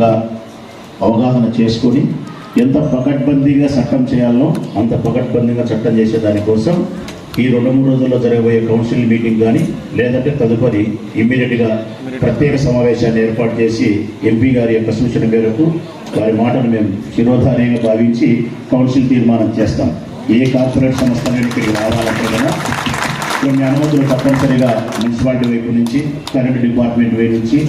క్షుణ్ణంగా అవగాహన చేసుకొని ఎంత పకడ్బందీగా చట్టం చేయాలో అంత పకడ్బందీగా చట్టం చేసే దానికోసం ఈ రెండు మూడు రోజుల్లో జరగబోయే కౌన్సిల్ మీటింగ్ కానీ లేదంటే తదుపరి ఇమ్మీడియట్గా ప్రత్యేక సమావేశాన్ని ఏర్పాటు చేసి ఎంపీ గారి యొక్క సూచన మేరకు వారి మాటను మేము శిరోధార్యంగా భావించి కౌన్సిల్ తీర్మానం చేస్తాం. ఏ కార్పొరేట్ సంస్థ ఇక్కడికి రావాలంటే కూడా కొన్ని అనుమతులు తప్పనిసరిగా మున్సిపాలిటీ వైపు నుంచి కరెంట్ డిపార్ట్మెంట్ వైపు నుంచి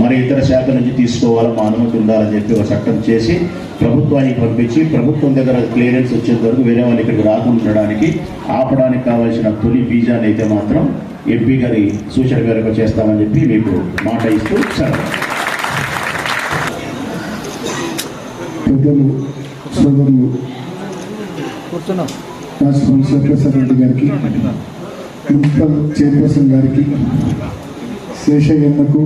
మరి ఇతర శాఖ నుంచి తీసుకోవాలి మా అనుమతి ఉండాలని చెప్పి ఒక చట్టం చేసి ప్రభుత్వానికి పంపించి ప్రభుత్వం దగ్గర క్లియరెన్స్ వచ్చేంత వరకు వేరే వాళ్ళు ఇక్కడికి రాకుండా ఉండడానికి ఆపడానికి కావాల్సిన తొలి బీజాన్ని అయితే మాత్రం ఎంపీ గారి సూచన మేరకు చేస్తామని చెప్పి మీకు మాట ఇస్తూ సెలవు. పెద్దలు సోదరులు రాష్ట్రం గారికి మున్సిపల్ చైర్పర్సన్ గారికి శేషయ్యన్నకు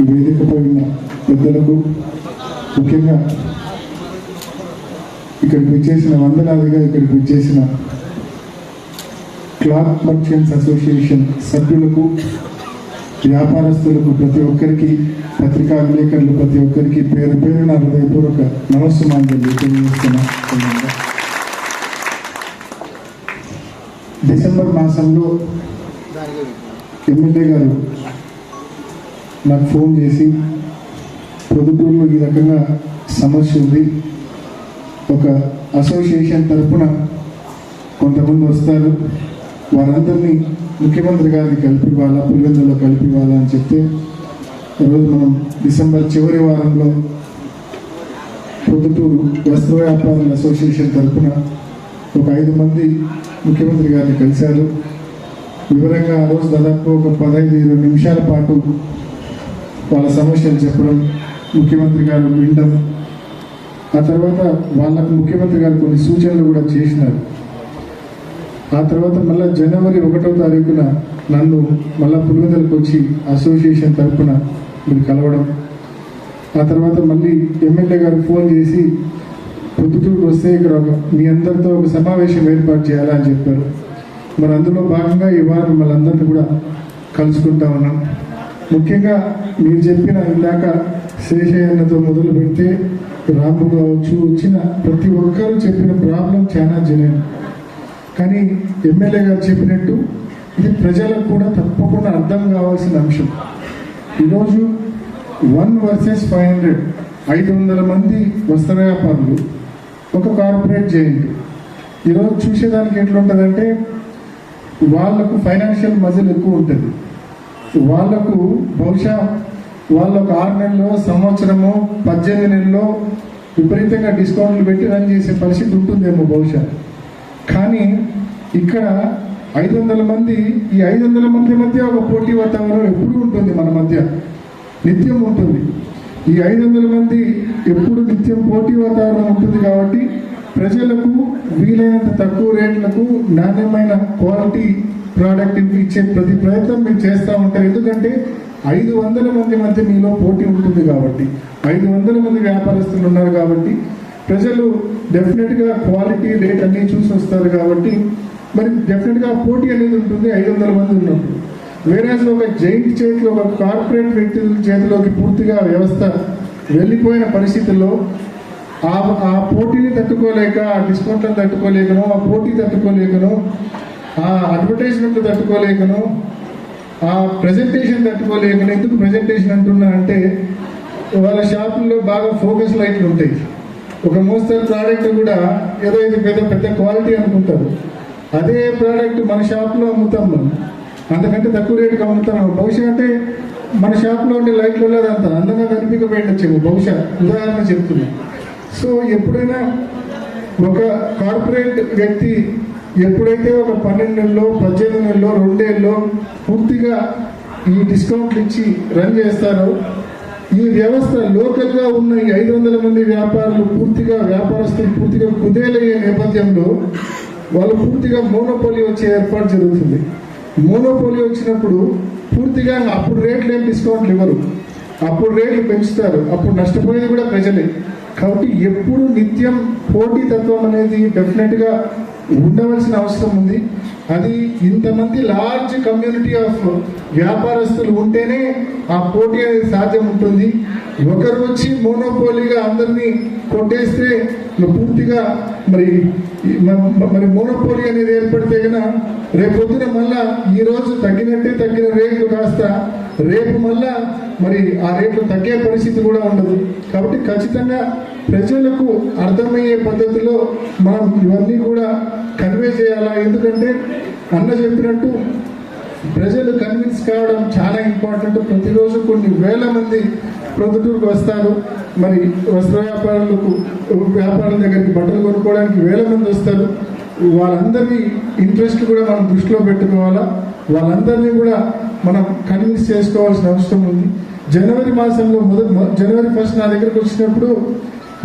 ఈ వేదికపై ఉన్న పెద్దలకు ముఖ్యంగా ఇక్కడికి వచ్చేసిన వందలాదిగా ఇక్కడికి వచ్చేసిన క్లాత్ మర్చెంట్స్ అసోసియేషన్ సభ్యులకు వ్యాపారస్తులకు ప్రతి ఒక్కరికి పత్రికా విలేకరులు ప్రతి ఒక్కరికి పేరు పేరున హృదయపూర్వక నమస్సుమాంజలి తెలియజేస్తున్నా డిసెంబర్ మాసంలో ఎమ్మెల్యే గారు నాకు ఫోన్ చేసి పొద్దుటూరులో ఈ రకంగా సమస్య ఉంది. ఒక అసోసియేషన్ తరపున కొంతమంది వస్తారు. వారందరినీ ముఖ్యమంత్రి గారికి కలిపి ఇవ్వాలా పులివెందులో కలిపి ఇవ్వాలా అని చెప్తే ఈరోజు మనం డిసెంబర్ చివరి వారంలో పొద్దుటూరు వస్త్ర వ్యాపారుల అసోసియేషన్ తరపున ఒక ఐదు మంది ముఖ్యమంత్రి గారిని కలిశారు. వివరంగా ఆ రోజు దాదాపు ఒక పదహైదు ఇరవై నిమిషాల పాటు వాళ్ళ సమస్యలు చెప్పడం ముఖ్యమంత్రి గారు వినడం ఆ తర్వాత వాళ్ళకు ముఖ్యమంత్రి గారు కొన్ని సూచనలు కూడా చేసినారు. ఆ తర్వాత మళ్ళీ జనవరి ఒకటో తారీఖున నన్ను మళ్ళీ పులివెందులకు వచ్చి అసోసియేషన్ తరఫున మీరు కలవడం ఆ తర్వాత మళ్ళీ ఎమ్మెల్యే గారు ఫోన్ చేసి పొద్దుటూరు వస్తే ఇక్కడ మీ అందరితో ఒక సమావేశం ఏర్పాటు చేయాలని చెప్పారు. మరి అందులో భాగంగా ఈ వారం మిమ్మల్ని అందరినీ కూడా కలుసుకుంటా ఉన్నాం. ముఖ్యంగా మీరు చెప్పిన ఇందాక శేషయ్యన్నతో మొదలు పెడితే రాము కావచ్చు వచ్చిన ప్రతి ఒక్కరూ చెప్పిన ప్రాబ్లం చాలా జనం కానీ ఎమ్మెల్యే గారు చెప్పినట్టు ఇది ప్రజలకు కూడా తప్పకుండా అర్థం కావాల్సిన అంశం. ఈరోజు వన్ వర్సెస్ ఫైవ్ హండ్రెడ్ ఐదు వందల మంది వస్త్ర వ్యాపారులు ఒక కార్పొరేట్ జైంట్ ఈరోజు చూసేదానికి ఎట్లుంటుందంటే వాళ్ళకు ఫైనాన్షియల్ మజిల్ ఎక్కువ ఉంటుంది. వాళ్ళకు బహుశా వాళ్ళు ఒక ఆరు నెలలో సంవత్సరము పద్దెనిమిది నెలలో విపరీతంగా డిస్కౌంట్లు పెట్టి రన్ చేసే పరిస్థితి ఉంటుందేమో బహుశా. కానీ ఇక్కడ ఐదు వందల మంది ఈ ఐదు వందల మంది మధ్య ఒక పోటీ వాతావరణం ఎప్పుడు ఉంటుంది మన మధ్య. నిత్యం ఉంటుంది. ఈ ఐదు వందల మంది ఎప్పుడు నిత్యం పోటీ వాతావరణం ఉంటుంది కాబట్టి ప్రజలకు వీలైనంత తక్కువ రేట్లకు నాణ్యమైన క్వాలిటీ ప్రోడక్ట్ ఇచ్చే ప్రతి ప్రయత్నం మీరు చేస్తూ ఉంటారు ఎందుకంటే ఐదు వందల మంది మధ్య మీలో పోటీ ఉంటుంది కాబట్టి ఐదు వందల మంది వ్యాపారస్తులు ఉన్నారు కాబట్టి ప్రజలు డెఫినెట్గా క్వాలిటీ రేట్ అన్నీ చూసి వస్తారు కాబట్టి మరి డెఫినెట్గా పోటీ అనేది ఉంటుంది. ఐదు వందల మంది ఉన్నప్పుడు. వేరే ఒక జైంట్ చేతిలో ఒక కార్పొరేట్ వ్యక్తుల చేతిలోకి పూర్తిగా వ్యవస్థ వెళ్ళిపోయిన పరిస్థితుల్లో ఆ ఆ పోటీని తట్టుకోలేక ఆ డిస్కౌంట్లను తట్టుకోలేకనో ఆ పోటీ తట్టుకోలేకను ఆ అడ్వర్టైజ్మెంట్ తట్టుకోలేకను ఆ ప్రజెంటేషన్ తట్టుకోలేకను ఎందుకు ప్రజెంటేషన్ అంటున్నా అంటే వాళ్ళ షాపుల్లో బాగా ఫోకస్ లైట్లు ఉంటాయి. ఒక మోస్తరు ప్రోడక్ట్ కూడా ఏదో ఇది పెద్ద పెద్ద క్వాలిటీ అనుకుంటారు. అదే ప్రోడక్ట్ మన షాప్లో అమ్ముతాం మనం. అంతకంటే తక్కువ రేటుకి అమ్ముతాం బహుశా అంటే మన షాప్లో ఉండే లైట్లు లేదు అంత అందంగా కనిపించకపోయిండొచ్చేమో బహుశా ఉదాహరణ చెప్తున్నా. సో ఎప్పుడైనా ఒక కార్పొరేట్ వ్యక్తి ఎప్పుడైతే ఒక పన్నెండు నెలలో పద్దెనిమిది నెలలో రెండేళ్ళలో పూర్తిగా ఈ డిస్కౌంట్లు ఇచ్చి రన్ చేస్తారో ఈ వ్యవస్థ లోకల్గా ఉన్న ఈ ఐదు వందల మంది వ్యాపారులు పూర్తిగా వ్యాపారస్తులు పూర్తిగా కుదేలయ్యే నేపథ్యంలో వాళ్ళు పూర్తిగా మోనోపోలి వచ్చే ఏర్పాటు జరుగుతుంది. మోనోపోలియో వచ్చినప్పుడు పూర్తిగా అప్పుడు రేట్లు ఏం డిస్కౌంట్లు ఇవ్వరు. అప్పుడు రేట్లు పెంచుతారు. అప్పుడు నష్టపోయేది కూడా ప్రజలే. కాబట్టి ఎప్పుడు నిత్యం పోటీతత్వం అనేది డెఫినెట్గా ఉండవలసిన అవసరం ఉంది. అది ఇంతమంది లార్జ్ కమ్యూనిటీ ఆఫ్ వ్యాపారస్తులు ఉంటేనే ఆ పోటీ అనేది సాధ్యం ఉంటుంది. ఒకరు వచ్చి మోనోపోలీగా అందరినీ కొట్టేస్తే పూర్తిగా మరి మరి మోనోపోలీ అనేది ఏర్పడితే కనుక రేపు పొద్దున మళ్ళా ఈ రోజు తగ్గినట్టే తగ్గిన రేట్లు కాస్త రేపు మళ్ళా మరి ఆ రేట్లు తగ్గే పరిస్థితి కూడా ఉండదు. కాబట్టి ఖచ్చితంగా ప్రజలకు అర్థమయ్యే పద్ధతిలో మనం ఇవన్నీ కూడా కన్వే చేయాలా? ఎందుకంటే అన్న చెప్పినట్టు ప్రజలు కన్విన్స్ కావడం చాలా ఇంపార్టెంట్. ప్రతిరోజు కొన్ని వేల మంది ప్రొద్దుటూరుకు వస్తారు మరి వస్త్ర వ్యాపారులకు వ్యాపారుల దగ్గరికి బట్టలు కొనుక్కోవడానికి వేల మంది వస్తారు. వాళ్ళందరినీ ఇంట్రెస్ట్ కూడా మనం దృష్టిలో పెట్టుకోవాలా? వాళ్ళందరినీ కూడా మనం కన్విన్స్ చేసుకోవాల్సిన అవసరం ఉంది. జనవరి మాసంలో మొదటి జనవరి ఫస్ట్ నా దగ్గరకు వచ్చినప్పుడు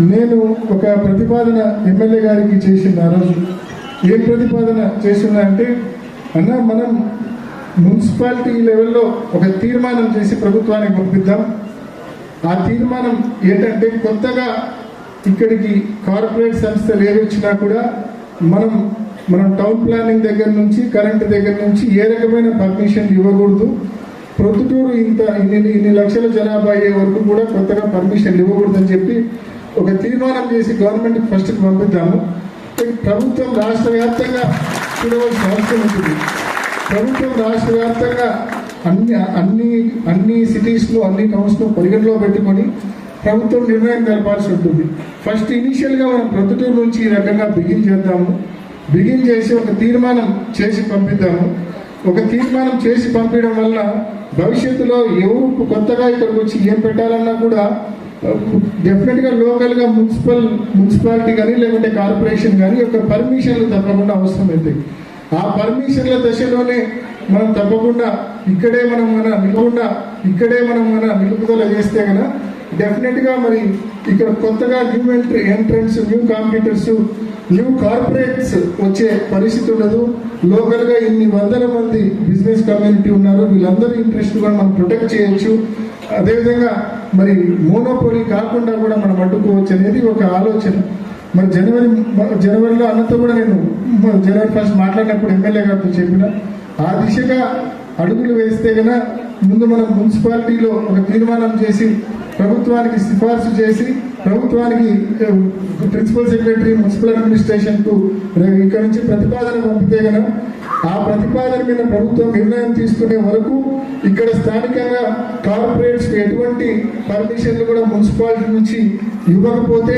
నేను ఒక ప్రతిపాదన ఎమ్మెల్యే గారికి చేసిన ఆ రోజు. ఏం ప్రతిపాదన చేస్తున్నా అంటే అన్న మనం మున్సిపాలిటీ లెవెల్లో ఒక తీర్మానం చేసి ప్రభుత్వానికి పంపిద్దాం. ఆ తీర్మానం ఏంటంటే కొత్తగా ఇక్కడికి కార్పొరేట్ సంస్థలు ఏవి వచ్చినా కూడా మనం మనం టౌన్ ప్లానింగ్ దగ్గర నుంచి కరెంట్ దగ్గర నుంచి ఏ రకమైన పర్మిషన్ ఇవ్వకూడదు. ప్రొద్దుటూరు ఇంత ఇన్ని ఇన్ని లక్షల జనాభా అయ్యే వరకు కూడా కొత్తగా పర్మిషన్ ఇవ్వకూడదని చెప్పి ఒక తీర్మానం చేసి గవర్నమెంట్కి ఫస్ట్కి పంపిద్దాము. ప్రభుత్వం రాష్ట్ర వ్యాప్తంగా చూడవలసిన అవసరం ఉంటుంది. ప్రభుత్వం రాష్ట్ర వ్యాప్తంగా అన్ని అన్ని అన్ని సిటీస్లో అన్ని టౌన్స్లో పరిగణలో పెట్టుకొని ప్రభుత్వం నిర్ణయం తెలపాల్సి ఉంటుంది. ఫస్ట్ ఇనిషియల్గా మనం ప్రొద్దుటూరు నుంచి ఈ రకంగా బిగిన్ చేద్దాము. బిగిన్ చేసి ఒక తీర్మానం చేసి పంపిద్దాము. ఒక తీర్మానం చేసి పంపించడం వల్ల భవిష్యత్తులో ఎవరు కొత్తగా ఇక్కడికి వచ్చి ఏం పెట్టాలన్నా కూడా డెఫినెట్గా లోకల్గా మున్సిపల్ మున్సిపాలిటీ కానీ లేకుంటే కార్పొరేషన్ కానీ ఒక పర్మిషన్లు తప్పకుండా అవసరం అవుతాయి ఆ పర్మిషన్ల దశలోనే మనం తప్పకుండా ఇక్కడే మనం మన నిలకుండా ఇక్కడే మనం మన నిలుపుదల చేస్తే కదా డెఫినెట్గా మరి ఇక్కడ కొత్తగా new entry entrance new competitors new corporates వచ్చే పరిస్థితి ఉండదు. లోకల్గా ఇన్ని వందల మంది బిజినెస్ కమ్యూనిటీ ఉన్నారు. వీళ్ళందరూ ఇంట్రెస్ట్ కూడా మనం ప్రొటెక్ట్ చేయొచ్చు. అదేవిధంగా మరి మోనోపోలీ కాకుండా కూడా మనం అడ్డుకోవచ్చు అనేది ఒక ఆలోచన. మరి జనవరి జనవరిలో అన్నతో కూడా నేను జనవరి ఫస్ట్ మాట్లాడినప్పుడు ఎమ్మెల్యే గారితో చెప్పిన ఆ దిశగా అడుగులు వేస్తే కనుక ముందు మనం మున్సిపాలిటీలో ఒక తీర్మానం చేసి ప్రభుత్వానికి సిఫార్సు చేసి ప్రభుత్వానికి ప్రిన్సిపల్ సెక్రటరీ మున్సిపల్ అడ్మినిస్ట్రేషన్కు ఇక్కడ నుంచి ప్రతిపాదన పంపితే కనుక ఆ ప్రతిపాదన మీద ప్రభుత్వం నిర్ణయం తీసుకునే వరకు ఇక్కడ స్థానికంగా కార్పొరేట్స్కి ఎటువంటి పర్మిషన్లు కూడా మున్సిపాలిటీ నుంచి ఇవ్వకపోతే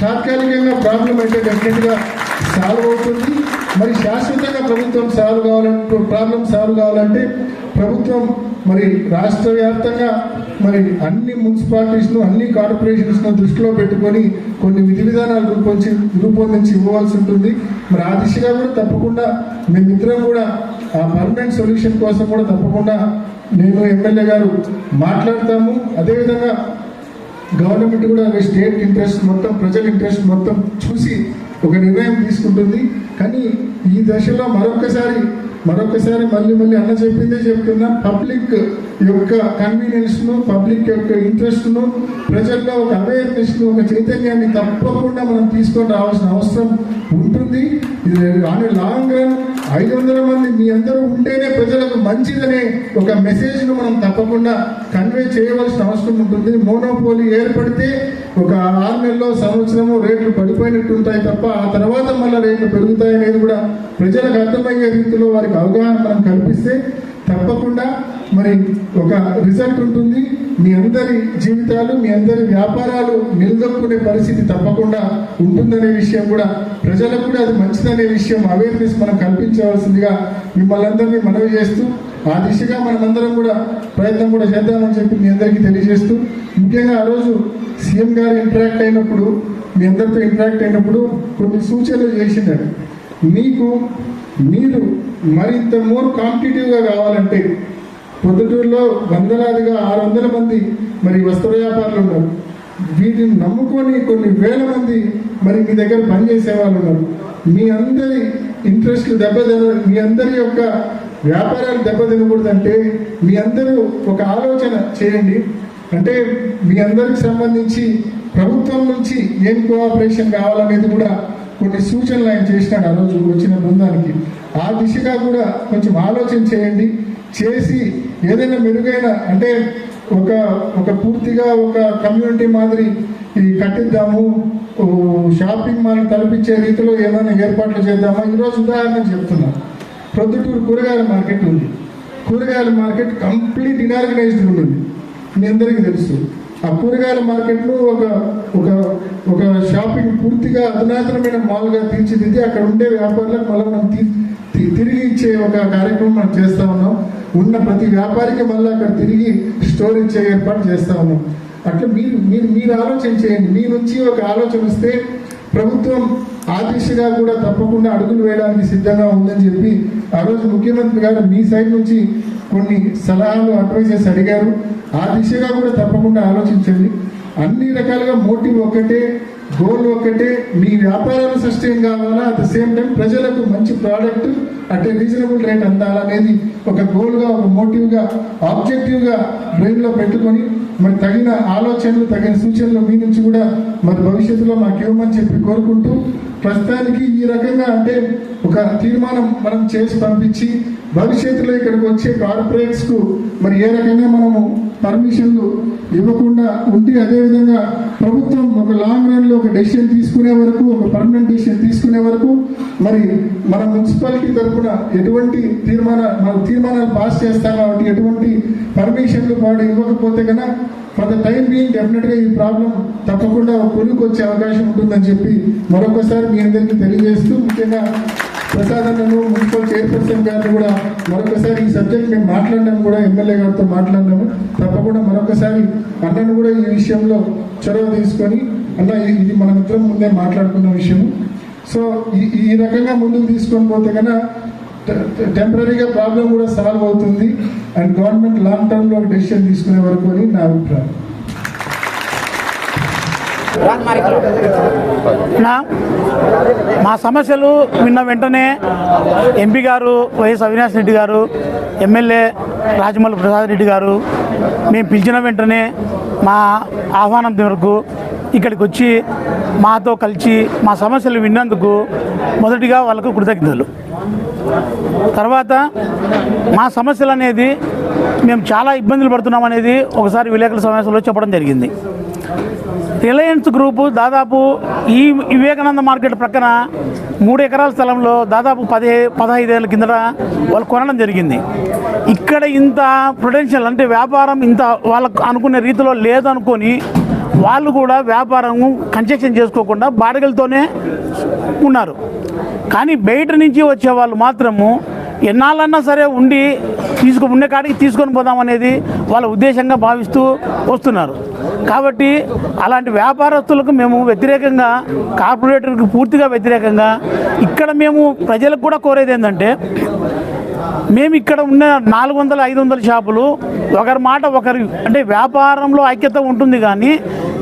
తాత్కాలికంగా ప్రాబ్లం అయితే డెఫినెట్గా సాల్వ్ అవుతుంది. మరి శాశ్వతంగా ప్రభుత్వం సాల్వ్ కావాలంటే ప్రాబ్లం సాల్వ్ కావాలంటే ప్రభుత్వం మరి రాష్ట్ర వ్యాప్తంగా మరి అన్ని మున్సిపాలిటీస్ను అన్ని కార్పొరేషన్స్ను దృష్టిలో పెట్టుకొని కొన్ని విధి విధానాలు రూపొంది రూపొందించి ఇవ్వవలసి ఉంటుంది. మరి ఆ దిశగా కూడా తప్పకుండా మేమిద్దరం కూడా ఆ పర్మనెంట్ సొల్యూషన్ కోసం కూడా తప్పకుండా నేను ఎమ్మెల్యే గారు మాట్లాడతాము. అదేవిధంగా గవర్నమెంట్ కూడా స్టేట్ ఇంట్రెస్ట్ మొత్తం ప్రజల ఇంట్రెస్ట్ మొత్తం చూసి ఒక నిర్ణయం తీసుకుంటుంది. కానీ ఈ దశలో మరొకసారి మరొకసారి మళ్ళీ మళ్ళీ అన్న చెప్పిందే చెప్తున్నా పబ్లిక్ యొక్క కన్వీనియన్స్ను పబ్లిక్ యొక్క ఇంట్రెస్ట్ను ప్రజల్లో ఒక అవేర్నెస్ను ఒక చైతన్యాన్ని తప్పకుండా మనం తీసుకొని రావాల్సిన అవసరం ఉంటుంది. ఇది ఆన్ లాంగ్ రన్ ఐదు వందల మంది మీ అందరూ ఉంటేనే ప్రజలకు మంచిదనే ఒక మెసేజ్ను మనం తప్పకుండా కన్వే చేయవలసిన అవసరం ఉంటుంది. మోనోపోలీ ఏర్పడితే ఒక ఆరు నెలలో సంవత్సరము రేట్లు పడిపోయినట్టు ఉంటాయి తప్ప ఆ తర్వాత మళ్ళీ రేట్లు పెరుగుతాయి అనేది కూడా ప్రజలకు అర్థమయ్యే రీతిలో వారికి అవగాహన మనం కల్పిస్తే తప్పకుండా మరి ఒక రిజల్ట్ ఉంటుంది. మీ అందరి జీవితాలు మీ అందరి వ్యాపారాలు నిలదొక్కునే పరిస్థితి తప్పకుండా ఉంటుందనే విషయం కూడా ప్రజలకు కూడా అది మంచిదనే విషయం అవేర్నెస్ మనం కల్పించవలసిందిగా మిమ్మల్ని అందరినీ మనవి చేస్తూ ఆ దిశగా మనమందరం కూడా ప్రయత్నం కూడా చేద్దామని చెప్పి మీ అందరికీ తెలియజేస్తూ ముఖ్యంగా ఆ రోజు సీఎం గారు ఇంటరాక్ట్ అయినప్పుడు మీ అందరితో ఇంటరాక్ట్ అయినప్పుడు కొన్ని సూచనలు చేసినారు మీకు మీరు మరింత మోర్ కాంపిటేటివ్గా కావాలంటే పొద్దుటూరులో వందలాదిగా ఆరు వందల మంది మరి వస్త్ర వ్యాపారులు ఉన్నారు. వీటిని నమ్ముకొని కొన్ని వేల మంది మరి మీ దగ్గర పనిచేసే వాళ్ళు ఉన్నారు. మీ అందరి ఇంట్రెస్ట్లు దెబ్బతిన మీ అందరి యొక్క వ్యాపారాలు దెబ్బతినకూడదంటే మీ అందరూ ఒక ఆలోచన చేయండి. అంటే మీ అందరికి సంబంధించి ప్రభుత్వం నుంచి ఏం కోఆపరేషన్ కావాలనేది కూడా కొన్ని సూచనలు ఆయన చేసినాడు ఆ రోజు వచ్చిన బృందానికి. ఆ దిశగా కూడా కొంచెం ఆలోచన చేయండి. చేసి ఏదైనా మెరుగైన అంటే ఒక ఒక పూర్తిగా ఒక కమ్యూనిటీ మాదిరి ఈ కట్టిద్దాము షాపింగ్ మాల్ తలపించే రీతిలో ఏమైనా ఏర్పాట్లు చేద్దామా? ఈరోజు ఉదాహరణ చెప్తున్నా. ప్రొద్దుటూరు కూరగాయల మార్కెట్ ఉంది. కూరగాయల మార్కెట్ కంప్లీట్ ఇనార్గనైజ్డ్ ఉంది మీ అందరికీ తెలుసు. ఆ కూరగాయల మార్కెట్లో ఒక ఒక ఒక షాపింగ్ పూర్తిగా అధునాతనమైన మాల్గా తీర్చిదిద్ది అక్కడ ఉండే వ్యాపారులకు మళ్ళీ మనం తీ- తిరిగి ఇచ్చే ఒక కార్యక్రమం మనం చేస్తా ఉన్నాం. ఉన్న ప్రతి వ్యాపారికి మళ్ళీ అక్కడ తిరిగి స్టోర్ ఇచ్చే ఏర్పాటు చేస్తూ ఉన్నాం. అట్లా మీరు మీరు మీరు ఆలోచన చేయండి. మీ నుంచి ఒక ఆలోచన వస్తే ప్రభుత్వం ఆ దిశగా కూడా తప్పకుండా అడుగులు వేయడానికి సిద్ధంగా ఉందని చెప్పి ఆ రోజు ముఖ్యమంత్రి గారు మీ సైడ్ నుంచి కొన్ని సలహాలు అడ్వైజెస్ అడిగారు. ఆ దిశగా కూడా తప్పకుండా ఆలోచించండి. అన్ని రకాలుగా మోటివ్ ఒకటే గోల్ ఒకటే మీ వ్యాపారాలు సస్టైన్ కావాలా? అట్ ద సేమ్ టైం ప్రజలకు మంచి product at a reasonable rate అందాలనేది ఒక గోల్గా ఒక మోటివ్గా ఆబ్జెక్టివ్గా బ్రెయిన్లో పెట్టుకొని మరి తగిన ఆలోచనలు తగిన సూచనలు మీ నుంచి కూడా మరి భవిష్యత్తులో మాకు ఇవ్వమని చెప్పి కోరుకుంటూ ప్రస్తుతానికి ఈ రకంగా అంటే ఒక తీర్మానం మనం చేసి పంపించి భవిష్యత్తులో ఇక్కడికి వచ్చే కార్పొరేట్స్కు మరి ఏ రకంగా మనము పర్మిషన్లు ఇవ్వకుండా ఉండి అదేవిధంగా ప్రభుత్వం ఒక లాంగ్ రన్లో ఒక డెసిషన్ తీసుకునే వరకు ఒక పర్మనెంట్ డెసిషన్ తీసుకునే వరకు మరి మన మున్సిపాలిటీ తరఫున ఎటువంటి తీర్మాన మన తీర్మానాలు పాస్ చేస్తాం కాబట్టి ఎటువంటి పర్మిషన్లు వాడు ఇవ్వకపోతే కనుక ఫర్ ద టైం బీయింగ్ డెఫినెట్గా ఈ ప్రాబ్లం తప్పకుండా ఒక కొలుకు వచ్చే అవకాశం ఉంటుందని చెప్పి మరొకసారి మీ అందరికీ తెలియజేస్తూ ముఖ్యంగా ప్రసాద్ అన్నను మున్సిపల్ చైర్పర్సన్ గారిని కూడా మరొకసారి ఈ సబ్జెక్ట్ మేము మాట్లాడినాము కూడా ఎమ్మెల్యే గారితో మాట్లాడినాము. తప్పకుండా మరొకసారి అన్నను కూడా ఈ విషయంలో చొరవ తీసుకొని అన్న ఇది- మన మిత్రం ముందే మాట్లాడుకున్న విషయం సో ఈ ఈ రకంగా ముందుకు తీసుకొని పోతే కన్నా టెంపరీగా ప్రాబ్లం కూడా సాల్వ్ అవుతుంది. అండ్ గవర్నమెంట్ లాంగ్ టర్మ్లో డెసిషన్ తీసుకునే వరకు అని నా అభిప్రాయం. మా సమస్యలు విన్న వెంటనే ఎంపీ గారు వైఎస్ అవినాష్ రెడ్డి గారు ఎమ్మెల్యే రాజమౌళి ప్రసాద్ రెడ్డి గారు మేము పిలిచిన వెంటనే మా ఆహ్వానం మేరకు ఇక్కడికి వచ్చి మాతో కలిసి మా సమస్యలు విన్నందుకు మొదటిగా వాళ్ళకు కృతజ్ఞతలు. తర్వాత మా సమస్యలు అనేది మేము చాలా ఇబ్బందులు పడుతున్నాం అనేది ఒకసారి విలేకరుల సమావేశంలో చెప్పడం జరిగింది. రిలయన్స్ గ్రూపు దాదాపు ఈ వివేకానంద మార్కెట్ ప్రక్కన మూడు ఎకరాల స్థలంలో దాదాపు పది పదహైదేళ్ళ కిందట వాళ్ళు కొనడం జరిగింది. ఇక్కడ ఇంత ప్రొడెన్షియల్ అంటే వ్యాపారం ఇంత వాళ్ళకు అనుకునే రీతిలో లేదనుకొని వాళ్ళు కూడా వ్యాపారం కన్స్ట్రక్షన్ చేసుకోకుండా బాడగలతోనే ఉన్నారు. కానీ బయట నుంచి వచ్చే వాళ్ళు మాత్రము ఎన్నాళ్ళన్నా సరే ఉండి తీసుకు ఉండే కాడికి తీసుకొని పోదాం అనేది వాళ్ళ ఉద్దేశంగా భావిస్తూ వస్తున్నారు. కాబట్టి అలాంటి వ్యాపారస్తులకు మేము వ్యతిరేకంగా కార్పొరేటర్కి పూర్తిగా వ్యతిరేకంగా ఇక్కడ మేము ప్రజలకు కూడా కోరేది ఏంటంటే మేము ఇక్కడ ఉన్న నాలుగు వందల ఐదు వందల షాపులు ఒకరి మాట ఒకరి అంటే వ్యాపారంలో ఐక్యత ఉంటుంది కానీ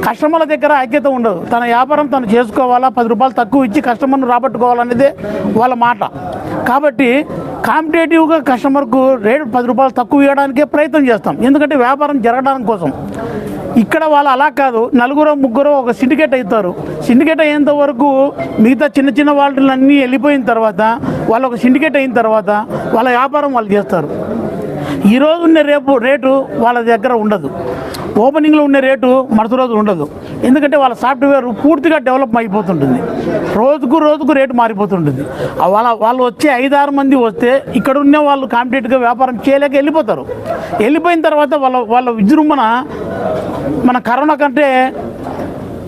కస్టమర్ల దగ్గర ఐక్యత ఉండదు. తన వ్యాపారం తను చేసుకోవాలా పది రూపాయలు తక్కువ ఇచ్చి కస్టమర్ను రాబట్టుకోవాలనేదే వాళ్ళ మాట. కాబట్టి కాంపిటేటివ్గా కస్టమర్కు రేటు పది రూపాయలు తక్కువ ఇవ్వడానికే ప్రయత్నం చేస్తాం. ఎందుకంటే వ్యాపారం జరగడం కోసం. ఇక్కడ వాళ్ళు అలా కాదు. నలుగురు ముగ్గురు ఒక సిండికేట్ అవుతారు. సిండికేట్ అయ్యేంత వరకు మిగతా చిన్న చిన్న వాళ్ళన్నీ వెళ్ళిపోయిన తర్వాత వాళ్ళు ఒక సిండికేట్ అయిన తర్వాత వాళ్ళ వ్యాపారం వాళ్ళు చేస్తారు. ఈ రోజు ఉన్న రేపు రేటు వాళ్ళ దగ్గర ఉండదు. ఓపెనింగ్లో ఉండే రేటు మరుసటి రోజు ఉండదు. ఎందుకంటే వాళ్ళ సాఫ్ట్వేర్ పూర్తిగా డెవలప్ అయిపోతుంటుంది. రోజుకు రోజుకు రేటు మారిపోతుంటుంది. వాళ్ళ వాళ్ళు వచ్చే ఐదారు మంది వస్తే ఇక్కడ ఉన్న వాళ్ళు కాంపిటేటివ్గా వ్యాపారం చేయలేక వెళ్ళిపోతారు. వెళ్ళిపోయిన తర్వాత వాళ్ళ వాళ్ళ విజృంభణ మన కరోనా కంటే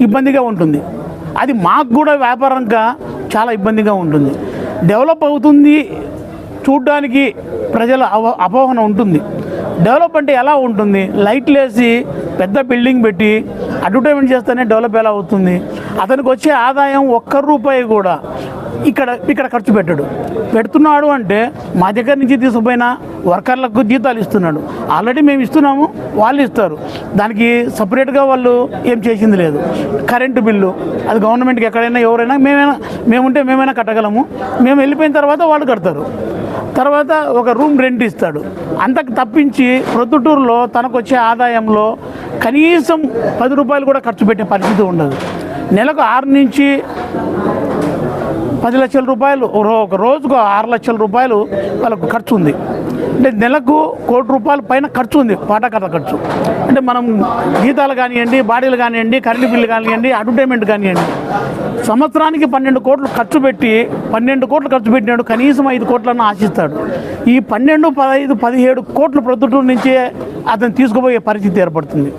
ఇబ్బందిగా ఉంటుంది. అది మాకు కూడా వ్యాపారంగా చాలా ఇబ్బందిగా ఉంటుంది. డెవలప్ అవుతుంది చూడ్డానికి ప్రజల అవ అపోహన ఉంటుంది. డెవలప్ అంటే ఎలా ఉంటుంది? లైట్లు వేసి పెద్ద బిల్డింగ్ పెట్టి అడ్వర్టైజ్మెంట్ చేస్తేనే డెవలప్ ఎలా అవుతుంది? అతనికి వచ్చే ఆదాయం ఒక్క రూపాయి కూడా ఇక్కడ ఇక్కడ ఖర్చు పెట్టాడు. పెడుతున్నాడు అంటే మా దగ్గర నుంచి తీసుకుపోయిన వర్కర్లకు జీతాలు ఇస్తున్నాడు. ఆల్రెడీ మేము ఇస్తున్నాము వాళ్ళు ఇస్తారు. దానికి సపరేట్గా వాళ్ళు ఏం చేసింది లేదు. కరెంటు బిల్లు అది గవర్నమెంట్కి ఎక్కడైనా ఎవరైనా మేమైనా మేముంటే మేమైనా కట్టగలము. మేము వెళ్ళిపోయిన తర్వాత వాళ్ళు కడతారు. తర్వాత ఒక రూమ్ రెంట్ ఇస్తాడు. అంతకు తప్పించి ప్రొద్దుటూరులో తనకు వచ్చే ఆదాయంలో కనీసం పది రూపాయలు కూడా ఖర్చు పెట్టే పరిస్థితి ఉండదు. నెలకు ఆరు నుంచి పది లక్షల రూపాయలు ఒక రోజుకు ఆరు లక్షల రూపాయలు వాళ్ళకు ఖర్చు ఉంది. అంటే నెలకు కోటి రూపాయల పైన ఖర్చు ఉంది పాటకథ ఖర్చు. అంటే మనం జీతాలు కానివ్వండి బాడీలు కానివ్వండి కరెంటు బిల్లు కానివ్వండి అడ్వర్టైన్మెంట్ కానివ్వండి సంవత్సరానికి పన్నెండు కోట్లు ఖర్చు పెట్టి పన్నెండు కోట్లు ఖర్చు పెట్టినాడు కనీసం ఐదు కోట్లను ఆశిస్తాడు. ఈ పన్నెండు పదహైదు పదిహేడు కోట్లు ప్రొద్దుటూరు నుంచే అతను తీసుకుపోయే పరిస్థితి ఏర్పడుతుంది.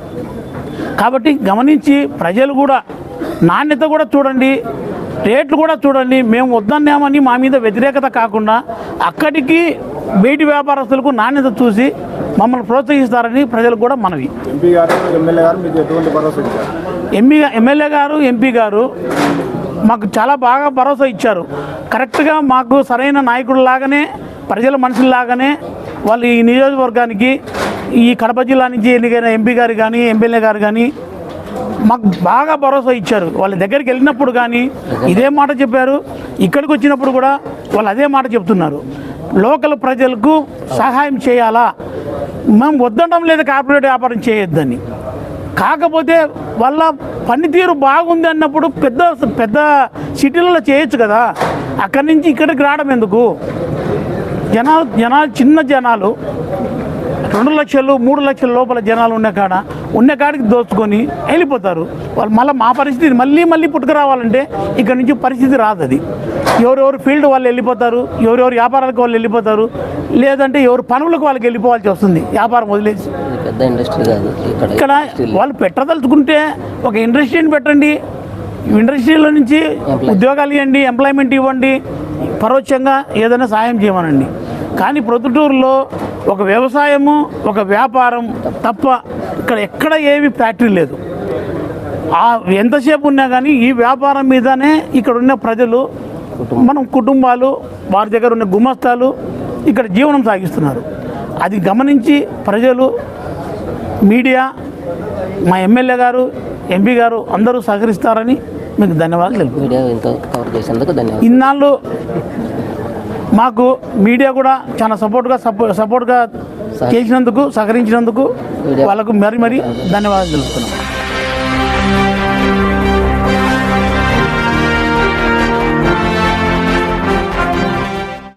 కాబట్టి గమనించి ప్రజలు కూడా నాణ్యత కూడా చూడండి రేట్లు కూడా చూడండి మేము వద్దన్నామని మా మీద వ్యతిరేకత కాకుండా అక్కడికి బయటి వ్యాపారస్తులకు నాణ్యత చూసి మమ్మల్ని ప్రోత్సహిస్తారని ప్రజలకు కూడా మనవి. ఎంపీ ఎమ్మెల్యే గారు ఎంపీ గారు మాకు చాలా బాగా భరోసా ఇచ్చారు. కరెక్ట్గా మాకు సరైన నాయకుడు లాగానే ప్రజల మనుషుల్లాగానే వాళ్ళు ఈ నియోజకవర్గానికి ఈ కడప జిల్లా నుంచి ఎన్నికైన ఎంపీ గారు కానీ ఎమ్మెల్యే గారు కానీ మాకు బాగా భరోసా ఇచ్చారు. వాళ్ళ దగ్గరికి వెళ్ళినప్పుడు కానీ ఇదే మాట చెప్పారు. ఇక్కడికి వచ్చినప్పుడు కూడా వాళ్ళు అదే మాట చెప్తున్నారు. లోకల్ ప్రజలకు సహాయం చేయాలా? మేము వద్దడం లేదు కార్పొరేట్ వ్యాపారం చేయొద్దని. కాకపోతే వాళ్ళ పనితీరు బాగుంది అన్నప్పుడు పెద్ద పెద్ద సిటీలలో చేయొచ్చు కదా. అక్కడి నుంచి ఇక్కడికి రావడం ఎందుకు? జనాలు జనాలు చిన్న జనాలు రెండు లక్షలు మూడు లక్షల లోపల జనాలు ఉన్న కాడ ఉన్న కాడికి దోచుకొని వెళ్ళిపోతారు. వాళ్ళు మళ్ళీ మా పరిస్థితి మళ్ళీ మళ్ళీ పుట్టుకురావాలంటే ఇక్కడ నుంచి పరిస్థితి రాదు అది. ఎవరెవరు ఫీల్డ్ వాళ్ళు వెళ్ళిపోతారు ఎవరెవరు వ్యాపారాలకు వాళ్ళు వెళ్ళిపోతారు లేదంటే ఎవరు పనులకు వాళ్ళకి వెళ్ళిపోవాల్సి వస్తుంది. వ్యాపారం వదిలేసి. పెద్ద ఇండస్ట్రీ కాదు ఇక్కడ ఇక్కడ వాళ్ళు పెట్టదలుచుకుంటే ఒక ఇండస్ట్రీని పెట్టండి. ఇండస్ట్రీలో నుంచి ఉద్యోగాలు ఇవ్వండి ఎంప్లాయ్మెంట్ ఇవ్వండి పరోక్షంగా ఏదైనా సాయం చేయమనండి. కానీ ప్రొద్దుటూరులో ఒక వ్యవసాయము ఒక వ్యాపారం తప్ప ఇక్కడ ఎక్కడ ఏమి ఫ్యాక్టరీ లేదు. ఆ ఎంతసేపు ఉన్నా కానీ ఈ వ్యాపారం మీదనే ఇక్కడ ఉన్న ప్రజలు మనం కుటుంబాలు వారి దగ్గర ఉన్న గుమస్తాలు ఇక్కడ జీవనం సాగిస్తున్నారు. అది గమనించి ప్రజలు మీడియా మా ఎమ్మెల్యే గారు ఎంపీ గారు అందరూ సహకరిస్తారని మీకు ధన్యవాదాలు తెలుపు ఇన్నాళ్ళు మాకు మీడియా కూడా చాలా సపోర్ట్గా సపో సపోర్ట్గా చేసినందుకు సహకరించినందుకు వాళ్ళకు మరి మరి ధన్యవాదాలు తెలుపుతున్నాం.